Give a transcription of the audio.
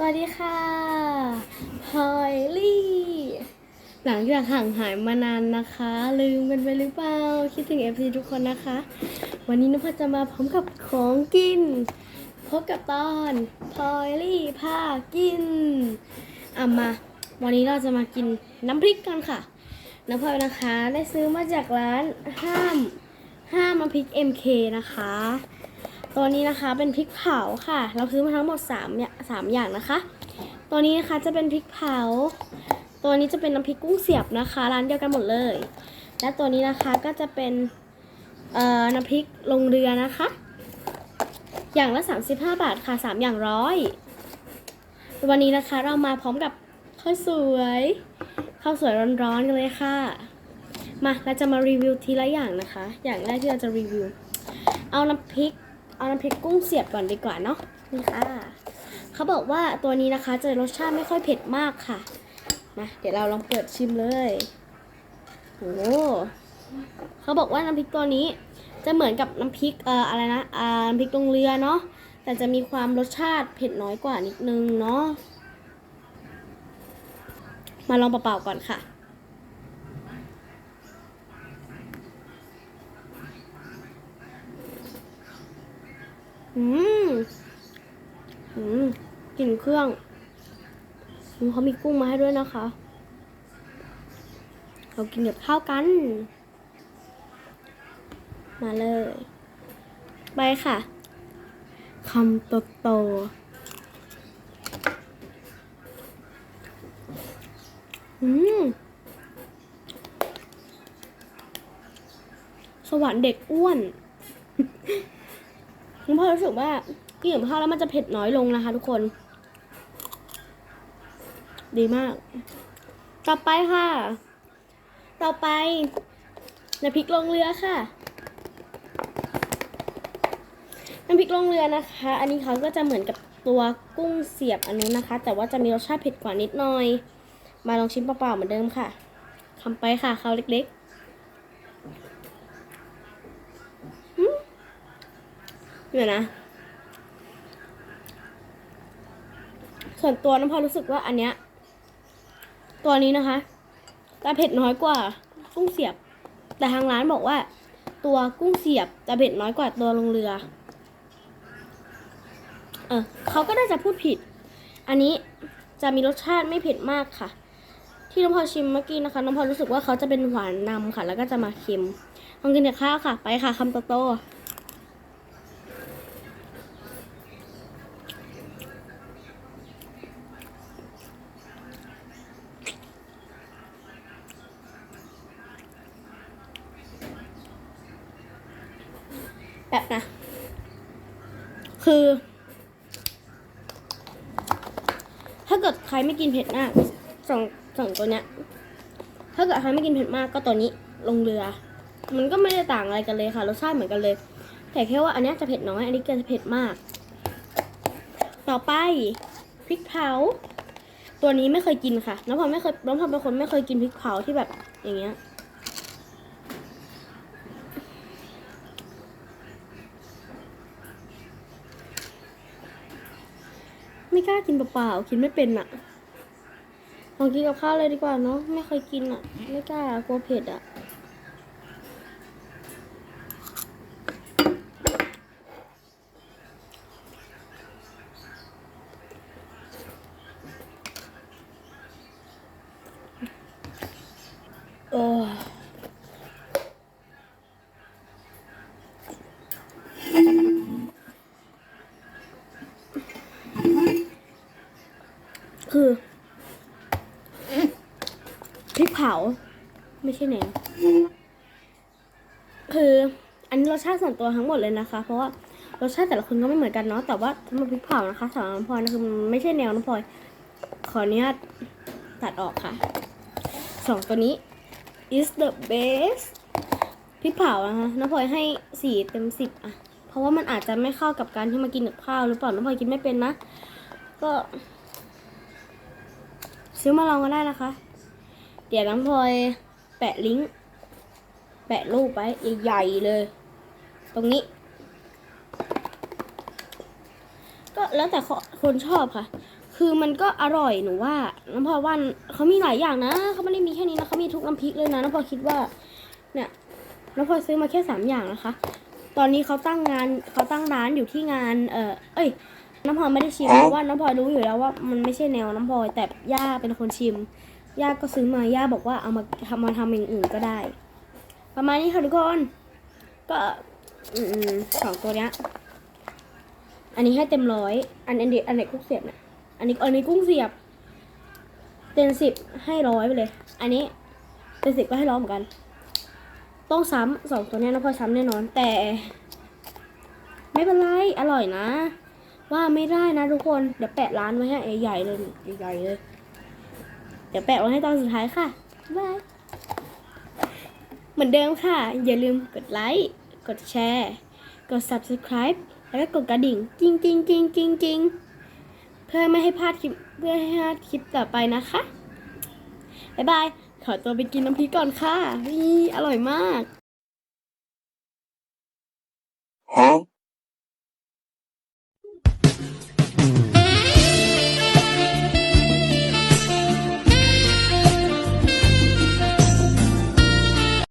สวัสดีค่ะพลอยลี่ หลังจากห่างหายมานานนะคะ ลืมกันไปหรือเปล่า คิดถึง FC ทุกคนนะคะ วันนี้นุพจะมาพร้อมกับของกิน พบกับตอนพลอยลี่พากินอะมา วันนี้เราจะมากินน้ำพริกกันค่ะ น้ำพลอยนะคะได้ซื้อมาจากร้านห้ามห้ามน้ำพริก MK นะคะ ตัวนี้นะคะเป็นพริกเผาค่ะ เราซื้อมาทั้งหมด3เนี่ยสามอย่างนะคะ ตัวนี้นะคะจะเป็นพริกเผา ตัวนี้จะเป็นน้ำพริกกุ้งเสียบนะคะ ร้านเดียวกันหมดเลย และตัวนี้นะคะก็จะเป็นเอ่อน้ำพริกลงเรือนะคะ อย่างละ 35 บาทค่ะ 3 อย่างร้อยวันนี้นะคะเรามาพร้อมกับข้าวสวยข้าวสวยร้อนๆกันเลยค่ะ มาเราจะมารีวิวทีละอย่างนะคะ อย่างแรกที่เราจะรีวิว เอาน้ำพริก เอาน้ำพริกกุ้งเสียบก่อนดีกว่าเนาะนี่ค่ะเขาบอกว่าตัวนี้นะคะจะรสชาติไม่ค่อยเผ็ดมากค่ะมาเดี๋ยวเราลองเปิดชิมเลยโอ้เขาบอกว่าน้ำพริกตัวนี้จะเหมือนกับน้ำพริกเอ่ออะไรนะอ่าน้ำพริกลงเรือเนาะแต่จะมีความรสชาติเผ็ดน้อยกว่านิดนึงเนาะมาลองเปล่าๆก่อนค่ะ อืมอืมกลิ่นเครื่องอเขามีกุ้งมาให้ด้วยนะคะ เรากินกับข้าวกัน มาเลย ไปค่ะคำโตโตอืมสวรรค์เด็กอ้วน คุณพ่อรู้สึกว่ากินกับข้าวแล้วมันจะเผ็ดน้อยลงนะคะ ทุกคน ดีมาก ต่อไปค่ะ ต่อไปน้ำพริกลงเรือค่ะน้ำพริกลงเรือนะคะ อันนี้เขาก็จะเหมือนกับตัวกุ้งเสียบอันนู้นนะคะ แต่ว่าจะมีรสชาติเผ็ดกว่านิดหน่อย มาลองชิมเปล่าๆเหมือนเดิมค่ะคำไปค่ะเขาเล็กๆ เดี๋ยวนะ ส่วนตัวน้ำพอรู้สึกว่าอันเนี้ย ตัวนี้นะคะจะเผ็ดน้อยกว่ากุ้งเสียบ แต่ทางร้านบอกว่า ตัวกุ้งเสียบจะเผ็ดน้อยกว่าตัวลงเรือ เออเขาก็น่าจะพูดผิด อันนี้จะมีรสชาติไม่เผ็ดมากค่ะ ที่น้องพอชิมเมื่อกี้นะคะ น้องพอรู้สึกว่าเขาจะเป็นหวานนำค่ะ แล้วก็จะมาเค็มลองกินกับข้าวค่ะ ไปค่ะคำโตๆ แบบนะ คือ ถ้าเกิดใครไม่กินเผ็ดมากสองสองตัวเนี้ย ถ้าเกิดใครไม่กินเผ็ดมากก็ตัวนี้ลงเรือ มันก็ไม่ได้ต่างอะไรกันเลยค่ะรสชาติเหมือนกันเลย แต่แค่ว่าอันนี้จะเผ็ดน้อย อันนี้จะเผ็ดมาก ต่อไปพริกเผา ตัวนี้ไม่เคยกินค่ะน้องพรไม่เคยน้องพรเป็นคนไม่เคยกินพริกเผาที่แบบอย่างเงี้ย กล้ากินเปล่าๆกินไม่เป็นอะลองกินกับข้าวเลยดีกว่าเนาะไม่เคยกินอะไม่กล้ากลัวเผ็ดอะโอ้ คือพริกเผา ไม่ใช่แหนมคืออันนี้รสชาติส่วนตัวทั้งหมดเลยนะคะ เพราะว่ารสชาติแต่ละคนก็ไม่เหมือนกันเนาะแต่ว่าสำหรับพริกเผานะคะสำหรับน้ำพลอยนะคือไม่ใช่แนวน้ำพลอยขออนุญาตตัดออกค่ะสองตัวนี้ is the best พริกเผาอะคะน้ำพลอยให้สี่เต็มสิบอะเพราะว่ามันอาจจะไม่เข้ากับการที่มากินกับข้าวหรือเปล่าน้ำพลอยกินไม่เป็นนะ ก็ ซื้อมาลองก็ได้นะคะ เดี๋ยวน้องพลอยแปะลิงก์แปะรูปไว้ใหญ่ๆเลย ตรงนี้ ก็แล้วแต่คนชอบค่ะ คือมันก็อร่อยหนูว่า น้องพลอยว่าเขามีหลายอย่างนะเขาไม่ได้มีแค่นี้นะเขามีทุกน้ำพริกเลยนะน้องพลอยคิดว่า เนี่ยน้องพลอยซื้อมาแค่สามอย่างนะคะ ตอนนี้เขาตั้งงานเขาตั้งร้านอยู่ที่งาน เออเอ้ย น้องพลอยไม่ได้ชิมเพราะว่าน้องพลอยรู้อยู่แล้วว่ามันไม่ใช่แนวน้องพลอยแต่ย่าเป็นคนชิม ย่าก็ซื้อมาย่าบอกว่าเอามาทำมาทำอย่างอื่นก็ได้ ประมาณนี้ค่ะทุกคนก็อืมสองตัวเนี้ยอันนี้ให้เต็มร้อยอันอันเด็กอันไหนกุ้งเสียบเนี่ยอันนี้อันนี้กุ้งเสียบ เต็มสิบให้ร้อยไปเลย อันนี้เต็มสิบก็ให้ร้อยเหมือนกัน ต้องซ้ำสองตัวเนี้ยนะพอซ้ำแน่นอนแต่ ไม่เป็นไร อร่อยนะ ว่าไม่ได้นะทุกคน เดี๋ยวแปะร้านไว้ให้ใหญ่ๆเลยใหญ่ๆเลย เดี๋ยวแปะไว้ให้ตอนสุดท้ายค่ะบายเหมือนเดิมค่ะ อย่าลืมกดไลค์ กดแชร์ กด subscribe แล้วก็กดกระดิ่ง จริงจริงจริงจริงจริงเพื่อไม่ให้พลาดคลิปเพื่อให้พลาดคลิปต่อไปนะคะ บ๊ายบาย ขอตัวไปกินน้ำพริกก่อนค่ะนี่อร่อยมาก Huh?